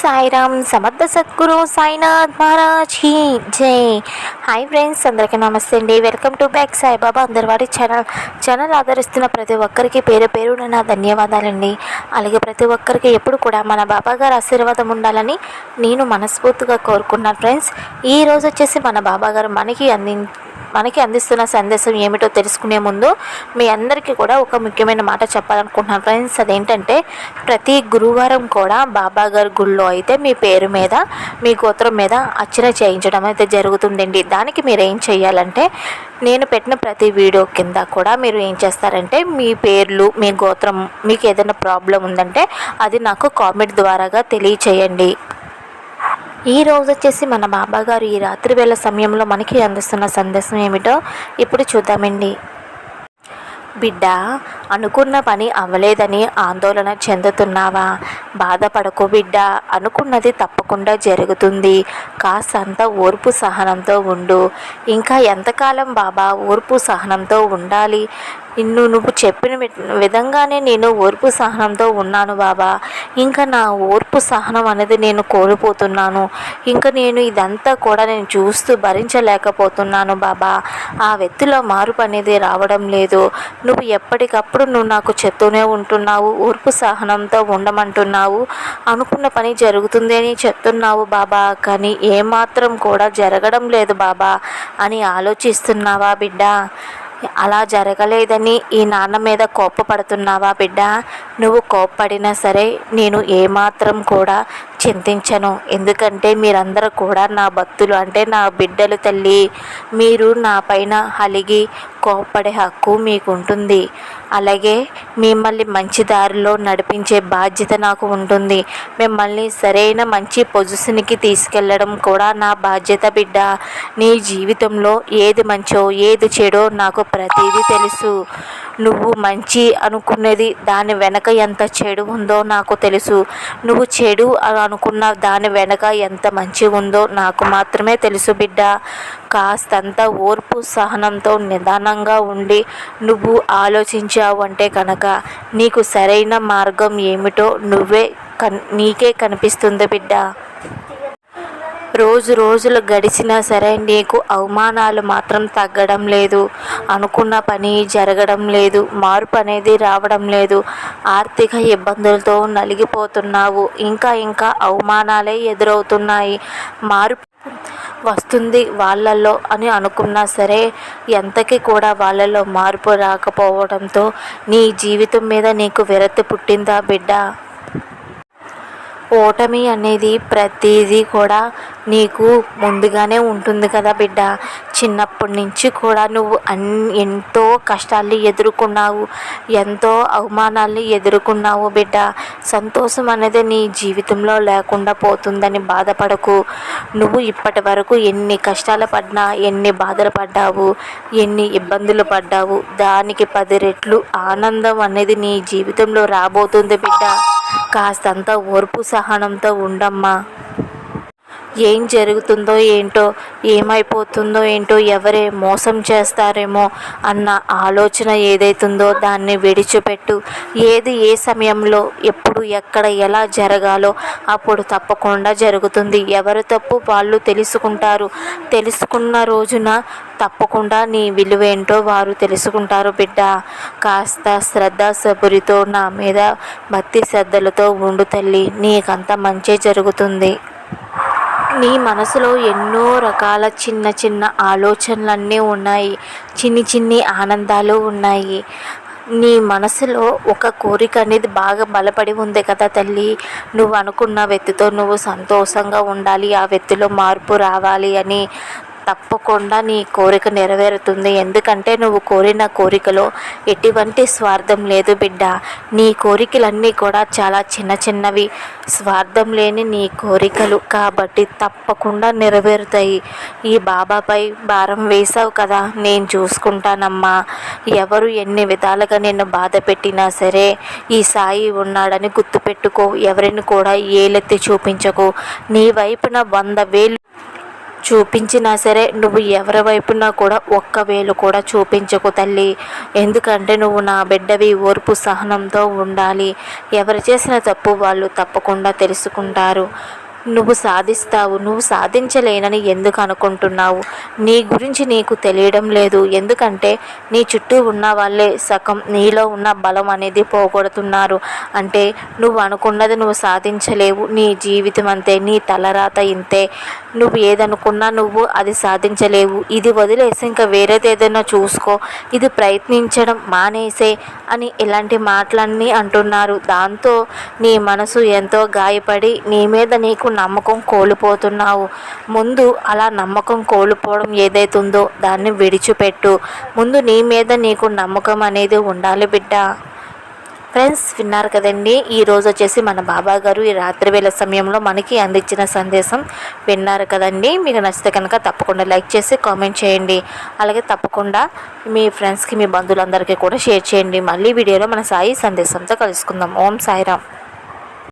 సాయిరామ్ సమర్థ సద్గురు సాయినాథ్ మహారాజ్ హీ జై. Hi friends అందరికీ నమస్తే అండి. వెల్కమ్ టు బ్యాక్ సాయిబాబా అందరివాడి ఛానల్. ఛానల్ ఆదరిస్తున్న ప్రతి ఒక్కరికి పేరు పేరున నా ధన్యవాదాలండి. అలాగే ప్రతి ఒక్కరికి ఎప్పుడు కూడా మన బాబా గారు ఆశీర్వాదం ఉండాలని నేను మనస్ఫూర్తిగా కోరుకున్నాను ఫ్రెండ్స్. ఈ రోజు వచ్చేసి మన బాబా గారు మనకి అంది మనకి అందిస్తున్న సందేశం ఏమిటో తెలుసుకునే ముందు మీ అందరికీ కూడా ఒక ముఖ్యమైన మాట చెప్పాలనుకుంటున్నాను ఫ్రెండ్స్. అదేంటంటే ప్రతి గురువారం కూడా బాబా గారి గుళ్ళో అయితే మీ పేరు మీద మీ గోత్రం మీద అర్చన చేయించడం అయితే జరుగుతుందండి. దానికి మీరు ఏం చేయాలంటే నేను పెట్టిన ప్రతి వీడియో కింద కూడా మీరు ఏం చేస్తారంటే మీ పేర్లు మీ గోత్రం మీకు ఏదైనా ప్రాబ్లం ఉందంటే అది నాకు కామెంట్ ద్వారాగా తెలియచేయండి. ఈ రోజు వచ్చేసి మన బాబా గారు ఈ రాత్రి వేళ సమయంలో మనకి అందిస్తున్న సందేశం ఏమిటో ఇప్పుడు చూద్దామండి. బిడ్డ అనుకున్న పని అవ్వలేదని ఆందోళన చెందుతున్నావా? బాధపడకు బిడ్డ అనుకున్నది తప్పకుండా జరుగుతుంది. కాస్తంత ఓర్పు సహనంతో ఉండు. ఇంకా ఎంతకాలం బాబా ఓర్పు సహనంతో ఉండాలి? నిన్ను నువ్వు చెప్పిన విధంగానే నేను ఓర్పు సహనంతో ఉన్నాను బాబా. ఇంకా నా ఓర్పు సహనం అనేది నేను కోల్పోతున్నాను. ఇంకా నేను ఇదంతా కూడా నేను చూస్తూ భరించలేకపోతున్నాను బాబా. ఆ వ్యక్తిలో మార్పు అనేది రావడం లేదు. నువ్వు ఎప్పటికప్పుడు నువ్వు నాకు చెప్తూనే ఉంటున్నావు ఓర్పు సహనంతో ఉండమంటున్నావు. అనుకున్న పని జరుగుతుంది అని చెప్తున్నావు బాబా. కానీ ఏమాత్రం కూడా జరగడం లేదు బాబా అని ఆలోచిస్తున్నావా బిడ్డ? అలా జరగలేదని ఈ నాన్న మీద కోప్పపడుతున్నావా బిడ్డ? నువ్వు కోప్పడినా సరే నేను ఏమాత్రం కూడా చింతించను. ఎందుకంటే మీరందరూ కూడా నా భక్తులు. అంటే నా బిడ్డలు తల్లి మీరు నా పైన అలిగి కోప్పడే హక్కు మీకు ఉంటుంది అలాగే మిమ్మల్ని మంచి దారిలో నడిపించే బాధ్యత నాకు ఉంటుంది. మిమ్మల్ని సరైన మంచి పొజిషన్కి తీసుకెళ్ళడం కూడా నా బాధ్యత బిడ్డ. నీ జీవితంలో ఏది మంచో ఏది చెడో నాకు ప్రతిదీ తెలుసు. నువ్వు మంచి అనుకునేది దాని వెనక ఎంత చెడు ఉందో నాకు తెలుసు. నువ్వు చెడు అని అనుకున్న దాని వెనక ఎంత మంచి ఉందో నాకు మాత్రమే తెలుసు బిడ్డ. కాస్తంత ఓర్పు సహనంతో నిదానంగా ఉండి నువ్వు ఆలోచించావు అంటే కనుక నీకు సరైన మార్గం ఏమిటో నువ్వే కన్ నీకే కనిపిస్తుంది బిడ్డ. రోజు రోజులు గడిచినా సరే నీకు అవమానాలు మాత్రం తగ్గడం లేదు. అనుకున్న పని జరగడం లేదు. మార్పు అనేది రావడం లేదు. ఆర్థిక ఇబ్బందులతో నలిగిపోతున్నావు. ఇంకా ఇంకా అవమానాలే ఎదురవుతున్నాయి. మార్పు వస్తుంది వాళ్ళల్లో అని అనుకున్నా సరే ఎంతకి కూడా వాళ్ళలో మార్పు రాకపోవడంతో నీ జీవితం మీద నీకు విరక్తి పుట్టిందా బిడ్డ? ఓటమి అనేది ప్రతిదీ కూడా నీకు ముందుగానే ఉంటుంది కదా బిడ్డ. చిన్నప్పటి నుంచి కూడా నువ్వు అన్ ఎంతో కష్టాల్ని ఎదుర్కొన్నావు ఎంతో అవమానాల్ని ఎదుర్కొన్నావు బిడ్డ. సంతోషం అనేది నీ జీవితంలో లేకుండా పోతుందని బాధపడకు. నువ్వు ఇప్పటి వరకు ఎన్ని కష్టాలు పడినా ఎన్ని బాధలు పడ్డావు ఎన్ని ఇబ్బందులు పడ్డావు దానికి పది రెట్లు ఆనందం అనేది నీ జీవితంలో రాబోతుంది బిడ్డ. కాస్తంత ఓర్పు సహనంతో ఉండమ్మా. ఏం జరుగుతుందో ఏంటో ఏమైపోతుందో ఏంటో ఎవరే మోసం చేస్తారేమో అన్న ఆలోచన ఏదైతుందో దాన్ని విడిచిపెట్టు. ఏది ఏ సమయంలో ఎప్పుడు ఎక్కడ ఎలా జరగాలో అప్పుడు తప్పకుండా జరుగుతుంది. ఎవరి తప్పు వాళ్ళు తెలుసుకుంటారు. తెలుసుకున్న రోజున తప్పకుండా నీ విలువేంటో వారు తెలుసుకుంటారు బిడ్డ. కాస్త శ్రద్ధ సబురితో నా మీద భక్తి శ్రద్ధలతో ఉండు తల్లి. నీకంత మంచి జరుగుతుంది. నీ మనసులో ఎన్నో రకాల చిన్న చిన్న ఆలోచనలన్నీ ఉన్నాయి. చిన్ని చిన్ని ఆనందాలు ఉన్నాయి. నీ మనసులో ఒక కోరిక అనేది బాగా బలపడి ఉంది కదా తల్లి. నువ్వు అనుకున్న వ్యక్తితో నువ్వు సంతోషంగా ఉండాలి. ఆ వ్యక్తిలో మార్పు రావాలి అని తప్పకుండా నీ కోరిక నెరవేరుతుంది. ఎందుకంటే నువ్వు కోరిన కోరికలో ఎటువంటి స్వార్థం లేదు బిడ్డ. నీ కోరికలన్నీ కూడా చాలా చిన్న చిన్నవి. స్వార్థం లేని నీ కోరికలు కాబట్టి తప్పకుండా నెరవేరుతాయి. ఈ బాబాపై భారం వేశావు కదా నేను చూసుకుంటానమ్మా. ఎవరు ఎన్ని విధాలుగా నిన్ను బాధ పెట్టినా సరే ఈ సాయి ఉన్నాడని గుర్తుపెట్టుకో. ఎవరిని కూడా ఏలెత్తి చూపించకు. నీ వైపున వంద వేలు చూపించినా సరే నువ్వు ఎవరి వైపునా కూడా ఒక్క వేలు కూడా చూపించకు తల్లి. ఎందుకంటే నువ్వు నా బిడ్డవి ఓర్పు సహనంతో ఉండాలి. ఎవరు చేసిన తప్పు వాళ్ళు తప్పకుండా తెలుసుకుంటారు. నువ్వు సాధిస్తావు నువ్వు సాధించలేనని ఎందుకు అనుకుంటున్నావు? నీ గురించి నీకు తెలియడం లేదు. ఎందుకంటే నీ చుట్టూ ఉన్న వాళ్ళే సగం నీలో ఉన్న బలం అనేది పోగొడుతున్నారు. అంటే నువ్వు అనుకున్నది నువ్వు సాధించలేవు. నీ జీవితం అంతే నీ తలరాత ఇంతే. నువ్వు ఏదనుకున్నా నువ్వు అది సాధించలేవు. ఇది వదిలేసి ఇంకా వేరేది ఏదైనా చూసుకో. ఇది ప్రయత్నించడం మానేసే అని ఇలాంటి మాటలన్నీ అంటున్నారు. దాంతో నీ మనసు ఎంతో గాయపడి నీ మీద నీకు నమ్మకం కోల్పోతున్నావు. ముందు అలా నమ్మకం కోల్పోవడం ఏదైతుందో దాన్ని విడిచిపెట్టు. ముందు నీ మీద నీకు నమ్మకం అనేది ఉండాలి బిడ్డ. ఫ్రెండ్స్ విన్నారు కదండి? ఈరోజు వచ్చేసి మన బాబా గారు ఈ రాత్రి వేళ సమయంలో మనకి అందించిన సందేశం విన్నారు కదండి? మీకు నచ్చితే కనుక తప్పకుండా లైక్ చేసి కామెంట్ చేయండి. అలాగే తప్పకుండా మీ ఫ్రెండ్స్కి మీ బంధువులందరికీ కూడా షేర్ చేయండి. మళ్ళీ వీడియోలో మన సాయి సందేశంతో కలుసుకుందాం. ఓం సాయిరామ్.